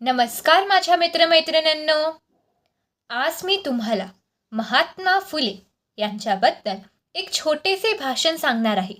नमस्कार माझ्या मित्रमैत्रिणींनो. आज मी तुम्हाला महात्मा फुले यांच्याबद्दल एक छोटेसे भाषण सांगणार आहे.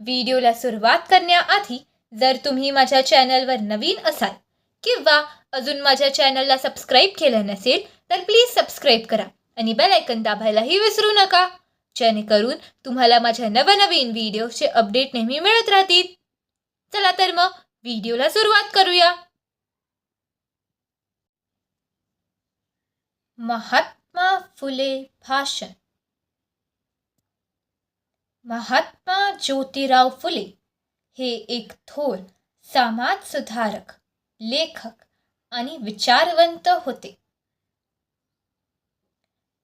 व्हिडिओला सुरुवात करण्याआधी जर तुम्ही माझ्या चॅनलवर नवीन असाल किंवा अजून माझ्या चॅनलला सबस्क्राईब केलं नसेल तर प्लीज सबस्क्राईब करा आणि बेल आयकन दाबायलाही विसरू नका जेणेकरून तुम्हाला माझ्या नवनवीन व्हिडिओचे अपडेट नेहमी मिळत राहतील. चला तर मग व्हिडिओला सुरुवात करूया. महात्मा फुले भाषण. महात्मा ज्योतिराव फुले हे एक थोर समाज सुधारक लेखक आणि विचारवंत होते.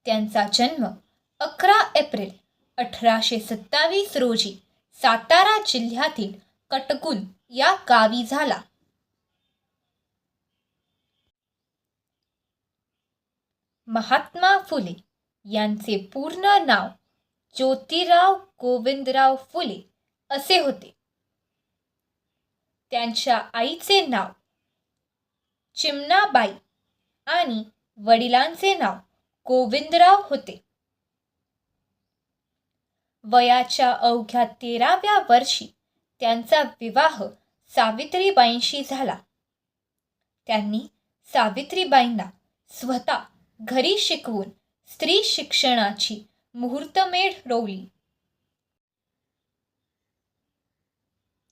त्यांचा जन्म अकरा एप्रिल अठराशे सत्तावीस रोजी सातारा जिल्ह्यातील कटकुन या गावी झाला. महात्मा फुले यांचे पूर्ण नाव ज्योतिराव गोविंदराव फुले असे होते. त्यांच्या आईचे नाव चिमणाबाई आणि वडिलांचे नाव गोविंदराव होते. वयाच्या अवघ्या तेराव्या वर्षी त्यांचा विवाह सावित्रीबाईंशी झाला. त्यांनी सावित्रीबाईंना स्वतः घरी शिकवून स्त्री शिक्षणाची मुहूर्तमेढ रोवली.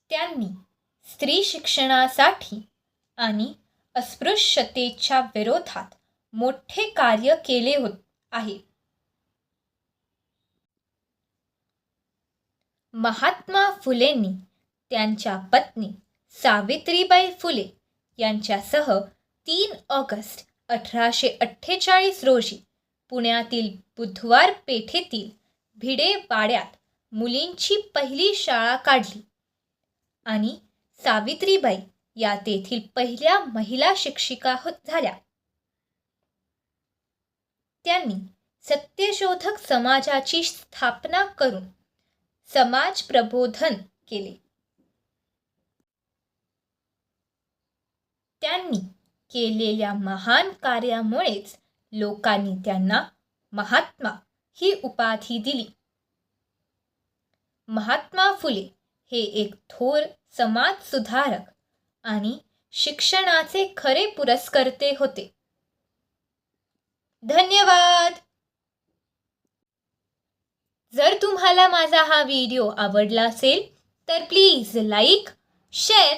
त्यांनी स्त्री शिक्षणासाठी आणि अस्पृश्यतेच्या विरोधात मोठे कार्य केले होत आहे. महात्मा फुलेंनी त्यांच्या पत्नी सावित्रीबाई फुले यांच्यासह तीन ऑगस्ट अठराशे अठ्ठेचाळीस रोजी पुण्यातील बुधवार पेठेतील भिडे वाड्यात मुलींची पहिली शाळा काढली. आणि सावित्रीबाई या तेथील पहिल्या महिला शिक्षिका होत झाल्या. त्यांनी सत्यशोधक समाजाची स्थापना करून समाज प्रबोधन केले. त्यांनी केलेल्या महान कार्यामुळेच लोकांनी त्यांना महात्मा ही उपाधी दिली. महात्मा फुले हे एक थोर समाज सुधारक आणि शिक्षणाचे खरे पुरस्कर्ते होते. धन्यवाद! जर तुम्हाला माझा हा व्हिडिओ आवडला असेल तर प्लीज लाईक शेअर